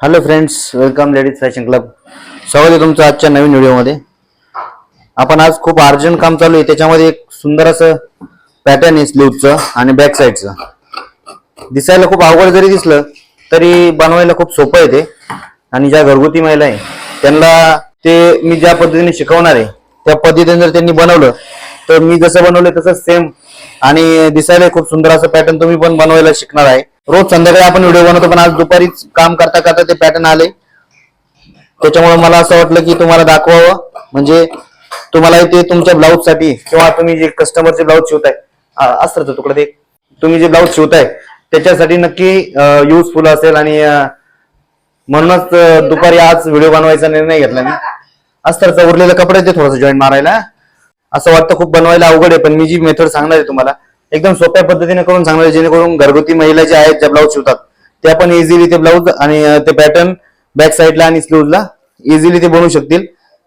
Hello friends welcome ladies fashion club स्वागत आहे तुमचं आजच्या नवीन व्हिडिओमध्ये. आपण आज खूप अर्जंट काम चालू आहे. त्याच्यामध्ये एक सुंदर असं पॅटर्न आहे स्लीवचं आणि बॅक साईडचं दिसायला खूप अवघड जरी दिसलं तरी बनवायला खूप सोपं आहे ते. आणि ज्या घरगुती महिला आहे त्यांना ते मी ज्या पद्धतीने शिकवणार आहे त्या पद्धतीने जर त्यांनी बनवलं तर मी जसं बनवलं तसं सेम आणि दिसायला खूप सुंदर असं पॅटर्न तुम्ही पण बनवायला शिकणार आहे. रोज संध्याकाळी आपण व्हिडिओ बनवतो पण आज दुपारीच काम करता करता ते पॅटर्न आले. त्याच्यामुळे मला असं वाटलं की तुम्हाला दाखवावं. म्हणजे तुम्हाला ते तुमच्या ब्लाऊजसाठी किंवा तुम्ही जे कस्टमरचे ब्लाऊज शिवताय असतं अस्त्रचं तुकडं ते तुम्ही जे ब्लाऊज शिवताय त्याच्यासाठी नक्की युजफुल असेल आणि म्हणूनच दुपारी आज व्हिडिओ बनवायचा निर्णय घेतला मी. अस्तरचा उरलेलं कपडे ते थोडंसं जॉईन मारायला. असं वाटतं खूप बनवायला अवघड आहे पण मी जी मेथड सांगणार आहे तुम्हाला एकदम सोप्या पद्धतीने करून सांगणार आहे जेणेकरून घरगुती महिला ज्या आहेत ज्या ब्लाऊज शिवतात त्या पण इझिली ते ब्लाऊज आणि ते पॅटर्न बॅक साईडला आणि स्लीवला इझिली ते बनवू शकतील.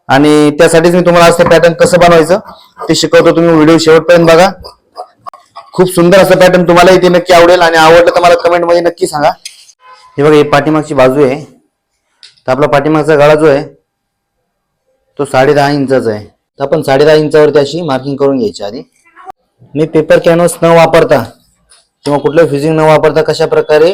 आणि त्यासाठीच मी तुम्हाला असं पॅटर्न कसं बनवायचं ते शिकवतो तुम्ही व्हिडिओ शेवटपर्यंत बघा. खूप सुंदर असं पॅटर्न तुम्हाला इथे नक्की आवडेल आणि आवडलं तर मला कमेंटमध्ये नक्की सांगा. हे बघा ही पाठीमागची बाजू आहे. तर आपला पाठीमागचा गळा जो आहे तो साडे दहा इंचाचा आहे. तर आपण साडेदहा इंचावरती अशी मार्किंग करून घ्यायची आधी. मी पेपर कॅनव्हास न वापरता किंवा कुठलं फ्युजिंग न वापरता कशा प्रकारे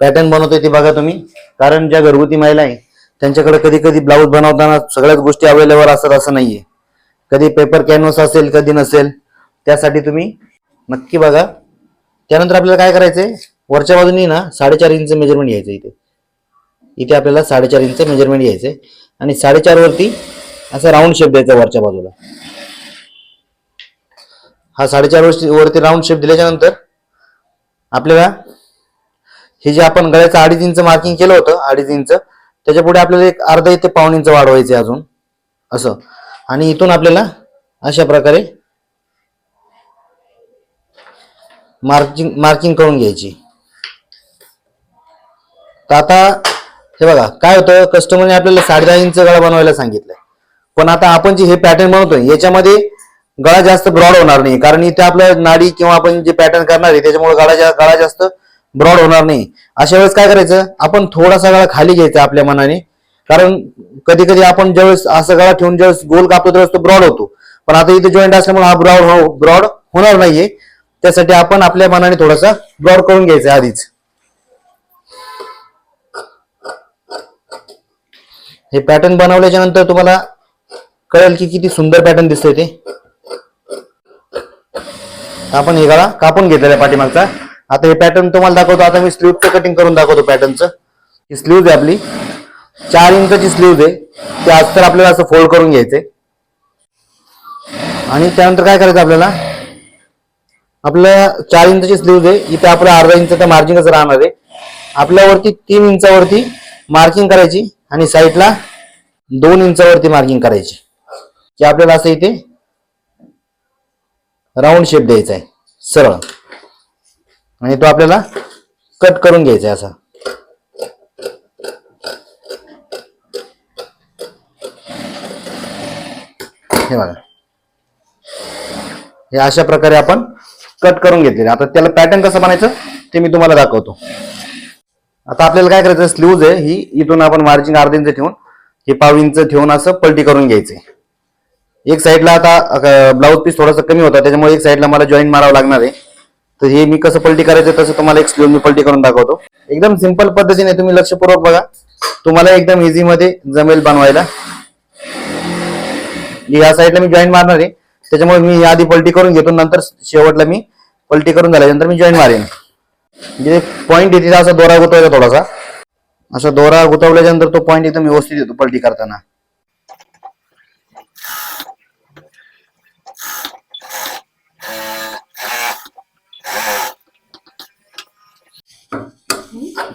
पॅटर्न बनवतोय ते बघा तुम्ही. कारण ज्या घरगुती महिला आहे त्यांच्याकडे कधी कधी ब्लाऊज बनवताना सगळ्याच गोष्टी अवेलेबल असतात असं नाहीये. कधी पेपर कॅनव्हास असेल कधी नसेल त्यासाठी तुम्ही नक्की बघा. त्यानंतर आपल्याला काय करायचंय? वरच्या बाजूनी ना साडेचार इंच मेजरमेंट घ्यायचं इथे. इथे आपल्याला साडेचार इंच मेजरमेंट घ्यायचंय. आणि साडेचार वरती असा राऊंड शेप द्यायचा वरच्या बाजूला. हा साडेचार वरती वरती राऊंड शेप दिल्याच्या नंतर आपल्याला हे जे आपण गळ्याचं अडीच इंच मार्किंग केलं होतं अडीच इंच त्याच्या पुढे आपल्याला एक अर्धा इथे पाऊण इंच वाढवायचे अजून. असं. आणि इथून आपल्याला अशा प्रकारे मार्किंग मार्किंग करून घ्यायची. तर आता हे बघा काय होतं? कस्टमरने आपल्याला साडे दहा इंच गळा बनवायला सांगितलं पण आता आपण जे हे पॅटर्न बनवतोय याच्यामध्ये गळा जास्त ब्रॉड होणार नाही. कारण इथे आपल्या नाडी किंवा आपण जे पॅटर्न करणार आहे त्याच्यामुळे गळा जा- गळा जास्त ब्रॉड होणार नाही. अशा वेळेस काय करायचं आपण थोडासा गळा खाली घ्यायचा आपल्या मनाने. कारण कधी कधी आपण ज्यावेळेस असं गळा ठेवून ज्यावेळेस गोल कापतो त्यावेळेस तो ब्रॉड होतो. पण आता इथे जॉईंट असल्यामुळे हा ब्रॉड ब्रॉड हो, होणार नाहीये. त्यासाठी आपण आपल्या मनाने थोडासा ब्रॉड करून घ्यायचा आधीच. हे पॅटर्न बनवल्याच्या नंतर तुम्हाला कळेल की किती सुंदर पॅटर्न दिसतोय ते. आपण हे गळा कापून घेतलेला पाठीमागचा. आता हे पॅटर्न तुम्हाला दाखवतो. आता मी स्लीवचं कटिंग करून दाखवतो पॅटर्नचं ही स्लीव्ह आहे आपली. चार इंचची स्लीव्ह आहे. ते आज तर आपल्याला असं फोल्ड करून घ्यायचंय. आणि त्यानंतर काय करायचं आपल्याला? आपल्या चार इंचची स्लीव्ह आहे. इथे आपलं अर्धा इंच मार्जिंगच राहणार आहे? आपल्यावरती तीन इंचावरती मार्किंग करायची आणि साईडला दोन इंचावरती मार्किंग करायची. की आपल्याला असं इथे राऊंड शेप द्यायचा आहे. सरळ. आणि तो आपल्याला कट करून घ्यायचा आहे असा. हे बघा. हे अशा प्रकारे आपण कट करून घेतलेले. आता त्याला पॅटर्न कसं बनायचं ते मी तुम्हाला दाखवतो. आता आपल्याला काय करायचं? स्लीव्ज आहे. ही इथून आपण मार्जिन अर्धा इंच ठेवून हे पाव इंच ठेवून असं पलटी करून घ्यायचंय एक साईडला आता ब्लाऊज पीस थोडासा कमी होता त्याच्यामुळे एक साईडला मला जॉईंट मारावं लागणार आहे. तर हे मी कसं पलटी करायचं तसं तुम्हाला एक स्लीव मी पलटी करून दाखवतो. एकदम सिंपल पद्धतीने तुम्ही लक्षपूर्वक बघा. तुम्हाला एकदम इझी मध्ये जमेल बनवायला. या साईडला मी जॉईंट मारणार आहे. त्याच्यामुळे मी आधी पलटी करून घेतो नंतर शेवटला मी पलटी करून झाल्यानंतर मी जॉईंट मारेन. म्हणजे पॉईंट येते असा दोरा गुतवायचा थोडासा. असा दोरा गुतवल्याच्यानंतर तो पॉईंट एकदम व्यवस्थित येतो पलटी करताना.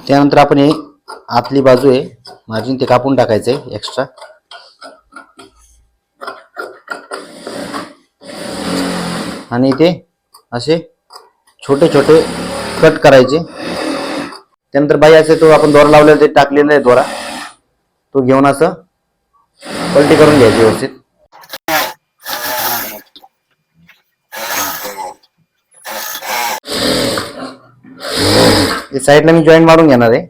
त्यानंतर आपण हे आतली बाजू आहे मार्जिन ते कापून टाकायचं आहे एक्स्ट्रा आणि ते असे छोटे छोटे कट करायचे. त्यानंतर बाई असे तो आपण दोरा लावलेला ते टाकलेला आहे दोरा. तो घेऊन असं पलटी करून घ्यायची व्यवस्थित. साईडला मी जॉईंट मारून घेणार आहे.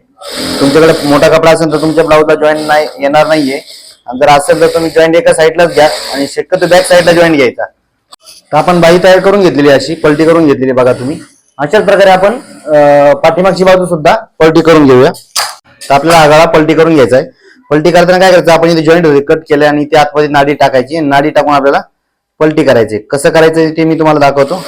तुमच्याकडे मोठा कपडा असेल तर तुमच्या ब्लाऊजला जॉईंट नाही येणार नाहीये. आणि जर असेल तर तुम्ही जॉईंट एका साईडलाच घ्या आणि शक्यतो बॅक साईडला जॉईंट घ्यायचा. तर आपण बाई तयार करून घेतलेली अशी पलटी करून घेतलेली बघा तुम्ही. अशाच प्रकारे आपण पाठीमागची बाजू सुद्धा पलटी करून घेऊया. तर आपल्याला हा पलटी करून घ्यायचा आहे. पलटी करताना काय करायचं आपण इथे जॉईंट कट केले आणि ते आतमध्ये नाडी टाकायची नाडी टाकून आपल्याला पलटी करायची कसं करायचं ते मी तुम्हाला दाखवतो.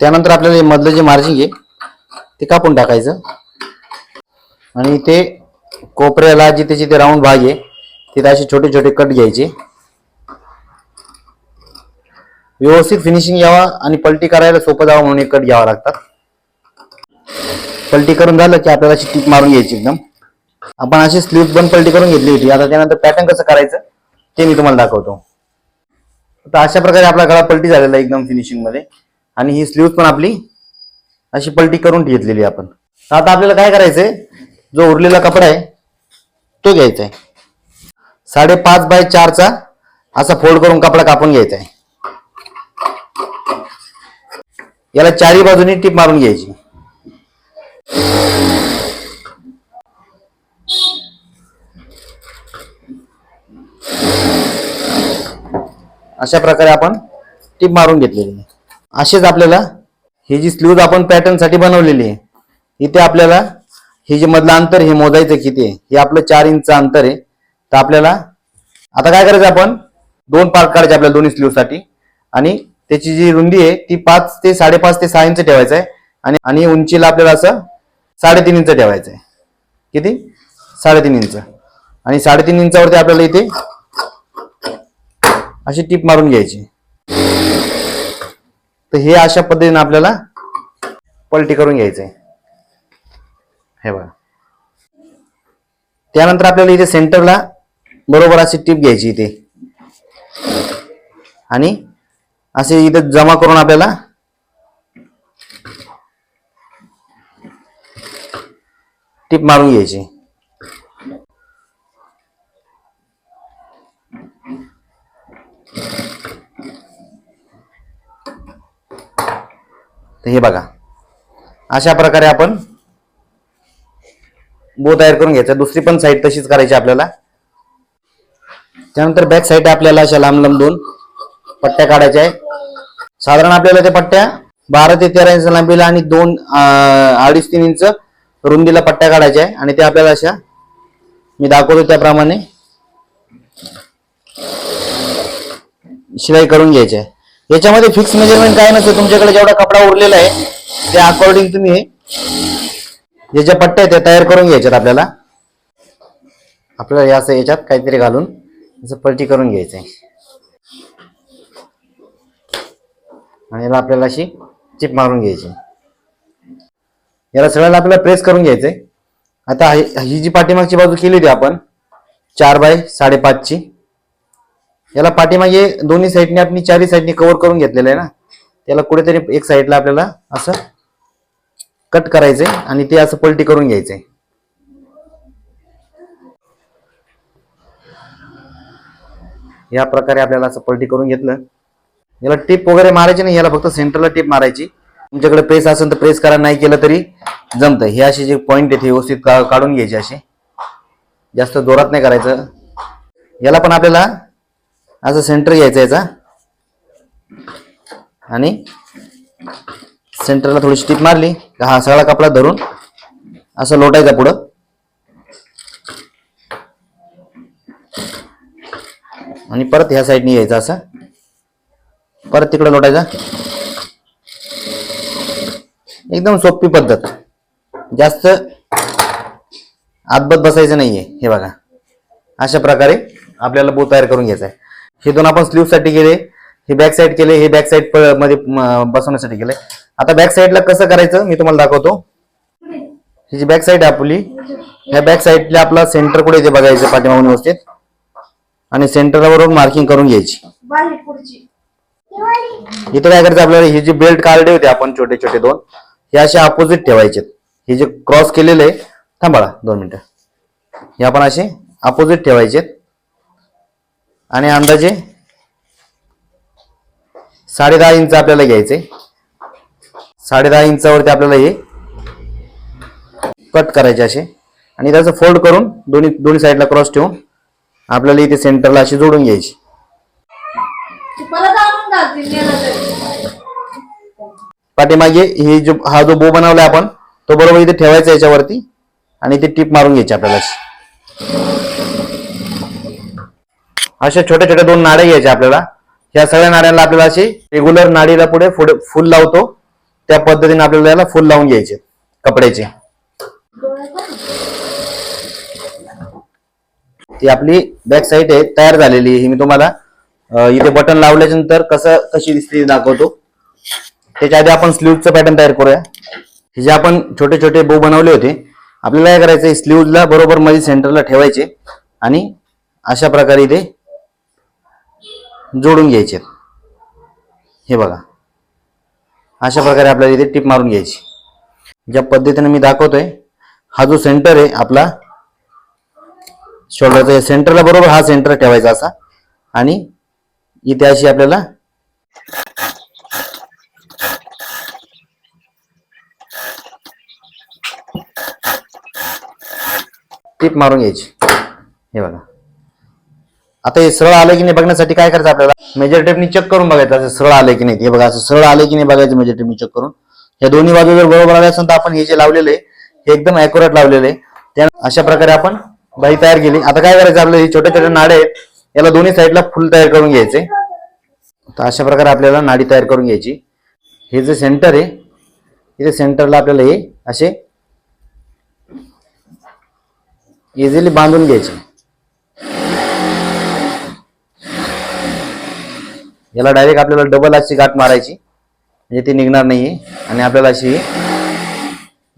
त्यानंतर आपल्याला मधलं जे मार्जिंग आहे ते कापून टाकायचं. आणि ते कोपऱ्याला जिथे जिथे राऊंड भाग आहे तिथे असे छोटे छोटे कट घ्यायचे. व्यवस्थित फिनिशिंग यावा आणि पलटी करायला सोपं जावं म्हणून एक कट घ्यावा लागतात. पलटी करून झालं की आपल्याला अशी टीप मारून घ्यायची एकदम. आपण अशी स्लीप पण पलटी करून घेतली होती. आता त्यानंतर पॅटर्न कसं करायचं ते मी तुम्हाला दाखवतो. तर अशा प्रकारे आपला गळा पलटी झालेला एकदम फिनिशिंगमध्ये. आणि ही स्लीव पण आपली अशी पलटी करून घेतलेली आपण. आता आपल्याला काय करायचंय? जो उरलेला कपडा आहे तो घ्यायचा आहे साडेपाच बाय चारचा असा फोल्ड करून कपडा कापून घ्यायचा आहे याला चारी बाजूनी टीप मारून घ्यायची. अशा प्रकारे आपण टीप मारून घेतलेली आहे. असेच आपल्याला ही जी स्लीव्ह आपण पॅटर्नसाठी बनवलेली आहे इथे आपल्याला हे जे मधलं अंतर हे मोजायचं किती आहे? हे आपलं चार इंच अंतर आहे. तर आपल्याला आता काय करायचं आपण? दोन पार्ट काढायचे आपल्याला दोन्ही स्लीवसाठी आणि त्याची जी रुंदी आहे ती पाच ते साडेपाच ते सहा इंच ठेवायचं आहे. आणि आणि उंचीला आपल्याला असं साडेतीन इंच ठेवायचं आहे. किती? साडेतीन इंच. आणि साडेतीन इंचावरती आपल्याला इथे अशी टीप मारून घ्यायची. तर हे अशा पद्धतीने आपल्याला पलटी करून घ्यायचंय हे बघा. त्यानंतर आपल्याला इथे सेंटरला बरोबर अशी टीप घ्यायची इथे. आणि असे इथे जमा करून आपल्याला टीप मारून घ्यायची. तर हे बघा. अशा प्रकारे आपण बो तयार करून घ्यायचा. दुसरी पण साईड तशीच करायची आपल्याला. त्यानंतर बॅक साईड आपल्याला अशा लांब लांब दोन पट्ट्या काढायच्या आहे साधारण आपल्याला त्या पट्ट्या बारा ते तेरा इंच लांबीला आणि दोन अडीच तीन इंच रुंदीला पट्ट्या काढायच्या आहे आणि त्या आपल्याला अशा मी दाखवतो त्याप्रमाणे शिलाई करून घ्यायची आहे याच्यामध्ये फिक्स मेजरमेंट काय नसतं तुमच्याकडे जेवढा कपडा उरलेला आहे त्या अकॉर्डिंग तुम्ही हे जे ज्या पट्ट्या आहेत त्या तयार करून घ्यायच्यात आपल्याला. आपल्याला या असं याच्यात काहीतरी घालून असं पलटी करून घ्यायचंय आणि याला आपल्याला अशी चिप मारून घ्यायची. याला सगळ्याला आपल्याला प्रेस करून घ्यायचंय आता ही ही जी पाठीमागची बाजू केली होती आपण चार बाय साडेपाचची याला पाठीमागे दोन्ही साईडने आपण चारही साईडने कव्हर करून घेतलेलं आहे ना? त्याला कुठेतरी एक साईडला आपल्याला असं कट करायचंय आणि ते असं पलटी करून घ्यायचंय. या प्रकारे आपल्याला असं पलटी करून घेतलं. याला टिप वगैरे मारायची नाही याला फक्त सेंटरला टिप मारायची. तुमच्याकडे प्रेस असेल तर प्रेस करा नाही केलं तरी जमतं. हे असे जे पॉइंट आहेत हे व्यवस्थित काढून घ्यायचे असे जास्त जोरात नाही करायचं. याला पण आपल्याला असं सेंटर घ्यायचं याचा. आणि सेंटरला थोडी टीप मारली का हा सगळा कपडा धरून असं लोटायचा पुढं. आणि परत ह्या साईडने यायचं असं. परत तिकडं लोटायचा. एकदम सोपी पद्धत. जास्त आतबत बसायचं नाहीये हे बघा. अशा प्रकारे आपल्याला बो तयार करून घ्यायचा आहे. हे दोन आपण स्लीवसाठी केले. हे बॅक साईड केले हे बॅक साईडमध्ये बसवण्यासाठी केले. आता बॅक साईडला कसं करायचं? मी तुम्हाला दाखवतो. ही जी बॅक साईड आहे आपली ह्या बॅक साईडला आपला सेंटर कुठे येते बघायचं पाठीमागून व्यवस्थित. आणि सेंटर बरोबर मार्किंग करून घ्यायची. इथं काय करायचं आपल्याला? हे जे बेल्ट काढले होते आपण छोटे छोटे दोन हे असे अपोजिट ठेवायचे हे जे क्रॉस केलेले आहे थांबाळा दोन मिनिटं. हे आपण असे अपोजिट ठेवायचे आणि अंदाजे साडे दहा इंच आपल्याला घ्यायचे. साडे दहा इंचावरती आपल्याला हे कट करायचे असे. आणि त्याचं फोल्ड करून दोन्ही दोन्ही साईडला क्रॉस ठेवून आपल्याला इथे सेंटरला अशी जोडून घ्यायची. पाठीमागे हे जो हा जो बो बनवलाय आपण तो बरोबर इथे ठेवायचा याच्यावरती आणि इथे टीप मारून घ्यायची आपल्याला अशा छोट्या छोट्या दोन नाड्या घ्यायच्या आपल्याला. या सगळ्या नाड्यांना आपल्याला अशी रेग्युलर नाडीला पुढे पुढे फुल लावतो. त्या पद्धतीने आपल्याला याला फुल लावून घ्यायचे कपड्याचे. ती आपली बॅक साईड आहे तयार झालेली आहे. ही मी तुम्हाला इथे बटन लावल्याच्या नंतर कसं कशी दिसते दाखवतो. त्याच्या आधी आपण स्लीवचं पॅटर्न तयार करूया. हे जे आपण छोटे छोटे बो बनवले होते आपल्याला काय करायचं स्लीवला बरोबर मध्ये सेंटरला ठेवायचे आणि अशा प्रकारे इथे जोडून घ्यायचे. हे बघा. अशा प्रकारे आपल्याला इथे टिप मारून घ्यायची. ज्या पद्धतीने मी दाखवतोय हा जो सेंटर आहे आपला शोल्डरचा सेंटरला बरोबर हा सेंटर ठेवायचा असा. आणि इथे अशी आपल्याला टिप मारून घ्यायची. हे बघा. आता हे सरळ आलं की नाही बघण्यासाठी काय करायचं आपल्याला? मेजर टेपनी चेक करून बघायचं असं सरळ आलं की नाही. हे बघा असं सरळ आलं की नाही बघायचं मेजर टेपनी चेक करून. या दोन्ही बाजू जर बरोबर आले असेल तर आपण हे जे लावलेले हे एकदम अॅक्युरेट लावलेले त्या अशा प्रकारे आपण बाई तयार केली. आता काय करायचं आपल्याला हे छोटे छोटे नाडे आहेत. याला दोन्ही साईडला फुल तयार करून घ्यायचे. तर अशा प्रकारे आपल्याला नाडी तयार करून घ्यायची. हे जे सेंटर आहे इथे सेंटरला आपल्याला हे असे इझिली बांधून घ्यायचे. याला डायरेक्ट आपल्याला डबल अशी गाठ मारायची. म्हणजे ती निघणार नाही आणि आपल्याला अशी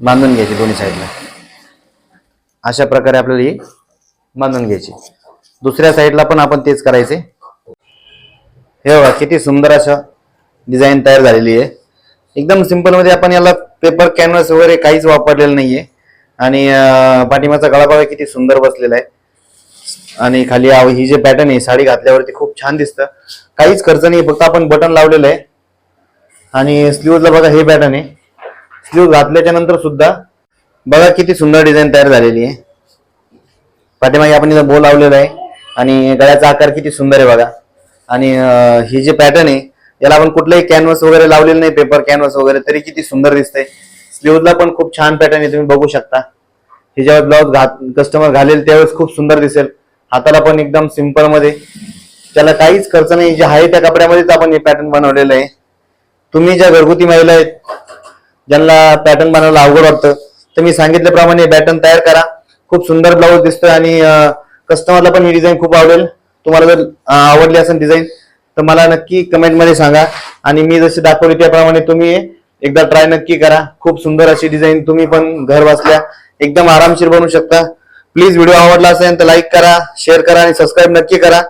बांधून घ्यायची दोन्ही साईडला अशा प्रकारे आपल्याला ही बांधून घ्यायची. दुसऱ्या साईडला पण आपण तेच करायचे. हे बघा किती सुंदर अशा डिझाईन तयार झालेली आहे. एकदम सिम्पलमध्ये आपण याला पेपर कॅनव्हास वगैरे काहीच वापरलेलं नाहीये. आणि पाठिंबाचा पाठीमागचा गळा बघा किती सुंदर बसलेला आहे. आणि खाली ही जे पॅटर्न आहे साडी घातल्यावरती खूप छान दिसतं. काहीच खर्च नाही फक्त आपण बटन लावलेलं आहे. आणि स्लीवला बघा हे पॅटर्न आहे. स्लीव घातल्याच्या नंतर सुद्धा बघा किती सुंदर डिझाईन तयार झालेली आहे. पाठीमागे आपण इथं बो लावलेला आहे. आणि गळ्याचा आकार किती सुंदर आहे बघा. आणि ही जे पॅटर्न आहे याला आपण कुठलाही कॅनव्हस वगैरे लावलेलं नाही पेपर कॅनव्हस वगैरे तरी किती सुंदर दिसतंय. स्लीवला पण खूप छान पॅटर्न आहे तुम्ही बघू शकता. हे जेव्हा ब्लाउज घात कस्टमर घालेल त्यावेळेस खूप सुंदर दिसेल. हाताला पण एकदम सिंपलमध्ये. त्याला काहीच खर्च नाही. जे आहे त्या कपड्यामध्येच आपण हे पॅटर्न बनवलेलं आहे. तुम्ही ज्या घरगुती महिला आहेत ज्यांना पॅटर्न बनवायला अवघड वाटतं तर मी सांगितल्याप्रमाणे पॅटर्न तयार करा. खूप सुंदर ब्लाऊज दिसतोय आणि कस्टमरला पण ही डिझाईन खूप आवडेल. तुम्हाला जर आवडली असेल डिझाईन तर मला नक्की कमेंटमध्ये सांगा. आणि मी जशी दाखवली त्याप्रमाणे तुम्ही एकदा ट्राय नक्की करा. खूप सुंदर अशी डिझाईन तुम्ही पण घर बसल्या एकदम आरामशीर बनवू शकता. प्लीज व्हिडिओ आवडला असेल तर लाईक करा शेअर करा आणि सबस्क्राईब नक्की करा.